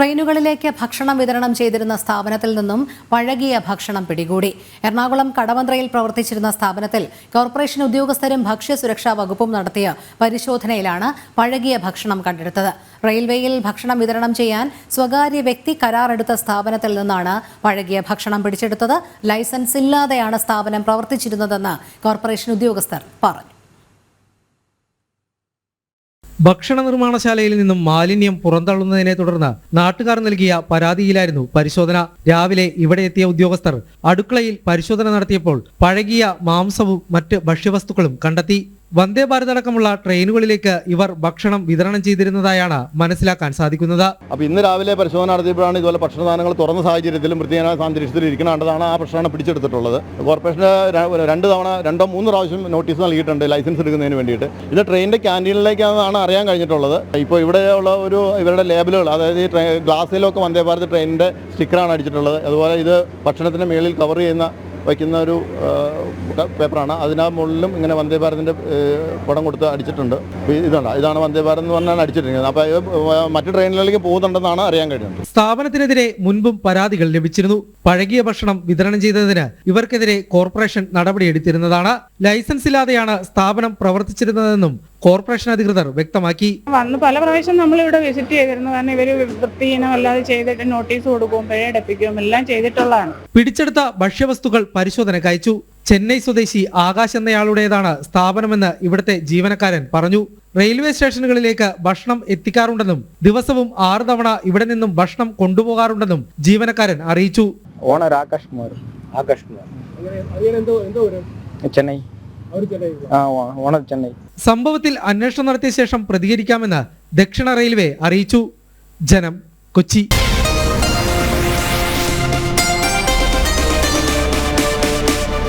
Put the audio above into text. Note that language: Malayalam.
ട്രെയിനുകളിലേക്ക് ഭക്ഷണം വിതരണം ചെയ്തിരുന്ന സ്ഥാപനത്തിൽ നിന്നും പഴകിയ ഭക്ഷണം പിടികൂടി. എറണാകുളം കടവന്ത്രയിൽ പ്രവർത്തിച്ചിരുന്ന സ്ഥാപനത്തിൽ കോർപ്പറേഷൻ ഉദ്യോഗസ്ഥരും ഭക്ഷ്യസുരക്ഷാ വകുപ്പും നടത്തിയ പരിശോധനയിലാണ് പഴകിയ ഭക്ഷണം കണ്ടെടുത്തത്. റെയിൽവേയിൽ ഭക്ഷണം വിതരണം ചെയ്യാൻ സ്വകാര്യ വ്യക്തി കരാറെടുത്ത സ്ഥാപനത്തിൽ നിന്നാണ് പഴകിയ ഭക്ഷണം പിടിച്ചെടുത്തത്. ലൈസൻസ് ഇല്ലാതെയാണ് സ്ഥാപനം പ്രവർത്തിച്ചിരുന്നതെന്ന് കോർപ്പറേഷൻ ഉദ്യോഗസ്ഥർ പറഞ്ഞു. ഭക്ഷണ നിർമ്മാണശാലയിൽ നിന്നും മാലിന്യം പുറന്തള്ളുന്നതിനെ തുടർന്ന് നാട്ടുകാർ നൽകിയ പരാതിയിലായിരുന്നു പരിശോധന. രാവിലെ ഇവിടെ എത്തിയ ഉദ്യോഗസ്ഥർ അടുക്കളയിൽ പരിശോധന നടത്തിയപ്പോൾ പഴകിയ മാംസവും മറ്റ് ഭക്ഷ്യവസ്തുക്കളും കണ്ടെത്തി. വന്ദേ ഭാരത് അടക്കമുള്ള ട്രെയിനുകളിലേക്ക് ഇവർ ഭക്ഷണം വിതരണം ചെയ്തിരുന്നതായാണ് മനസ്സിലാക്കാൻ സാധിക്കുന്നത്. അപ്പോൾ ഇന്ന് രാവിലെ പരിശോധന നടത്തിയപ്പോഴാണ് ഇതുപോലെ ഭക്ഷണദാനങ്ങൾ തുറന്ന സാഹചര്യത്തിലും വൃത്തിഹീന അന്തരീക്ഷത്തിൽ ഇരിക്കുന്നതാണ് ആ പ്രശ്നമാണ് പിടിച്ചെടുത്തിട്ടുള്ളത്. കോർപ്പറേഷന് രണ്ട് തവണ രണ്ടോ മൂന്ന് പ്രാവശ്യം നോട്ടീസ് നൽകിയിട്ടുണ്ട് ലൈസൻസ് എടുക്കുന്നതിന് വേണ്ടിയിട്ട്. ഇത് ട്രെയിനിന്റെ ക്യാന്റീനിലേക്കാണെന്നാണ് അറിയാൻ കഴിഞ്ഞിട്ടുള്ളത്. ഇപ്പോൾ ഇവിടെയുള്ള ഒരു ഇവരുടെ ലേബലുകൾ അതായത് ഈ ഗ്ലാസ്സിലൊക്കെ വന്ദേ ഭാരത് ട്രെയിനിന്റെ സ്റ്റിക്കറാണ് അടിച്ചിട്ടുള്ളത്. അതുപോലെ ഇത് ഭക്ഷണത്തിന്റെ മേളിൽ കവർ ചെയ്യുന്ന വയ്ക്കുന്ന ഒരു പേപ്പറാണ്. അതിനാ മുകളിലും ഇങ്ങനെ വന്ദേ ഭാരതിന്റെ പടം കൊടുത്ത് അടിച്ചിട്ടുണ്ട്. ഇതാണ് ഇതാണ് വന്ദേ ഭാരത് എന്ന് പറഞ്ഞാണ് അടിച്ചിട്ടിരിക്കുന്നത്. അപ്പോൾ മറ്റു ട്രെയിനുകളിലേക്ക് പോകുന്നുണ്ടെന്നാണ് അറിയാൻ കഴിയുന്നത് സ്ഥാപനത്തിനെതിരെ മുൻപും പരാതികൾ ലഭിച്ചിരുന്നു. പഴകിയ ഭക്ഷണം വിതരണം ചെയ്തതിന് ഇവർക്കെതിരെ കോർപ്പറേഷൻ നടപടിയെടുത്തിരുന്നതാണ് ലൈസൻസ് ഇല്ലാതെയാണ് സ്ഥാപനം പ്രവർത്തിച്ചിരുന്നതെന്നും കോർപ്പറേഷൻ അധികൃതർ വ്യക്തമാക്കി. വന്ന് പല പ്രാവശ്യം നമ്മൾ ഇവിടെ വിസിറ്റ് ചെയ്തിരുന്നു. കാരണം ഇവർ വൃത്തിഹീനമല്ലാതെ ചെയ്തിട്ട് നോട്ടീസ് കൊടുക്കും പിഴ അടപ്പിക്കും എല്ലാം ചെയ്തിട്ടുള്ളതാണ്. പിടിച്ചെടുത്ത ഭക്ഷ്യവസ്തുക്കൾ പരിശോധനയ്ക്ക് അയച്ചു. ചെന്നൈ സ്വദേശി ആകാശ് എന്നയാളുടേതാണ് സ്ഥാപനമെന്ന് ഇവിടുത്തെ ജീവനക്കാരൻ പറഞ്ഞു. റെയിൽവേ സ്റ്റേഷനുകളിലേക്ക് ഭക്ഷണം എത്തിക്കാറുണ്ടെന്നും ദിവസവും ആറു തവണ ഇവിടെ നിന്നും ഭക്ഷണം കൊണ്ടുപോകാറുണ്ടെന്നും ജീവനക്കാരൻ അറിയിച്ചു. ഓണർ ആകാശ് കുമാർ. ആകാശ് കുമാർ. ചെന്നൈ. സംഭവത്തിൽ അന്വേഷണം നടത്തിയ ശേഷം പ്രതികരിക്കാമെന്ന് ദക്ഷിണ റെയിൽവേ അറിയിച്ചു. ജനം കൊച്ചി.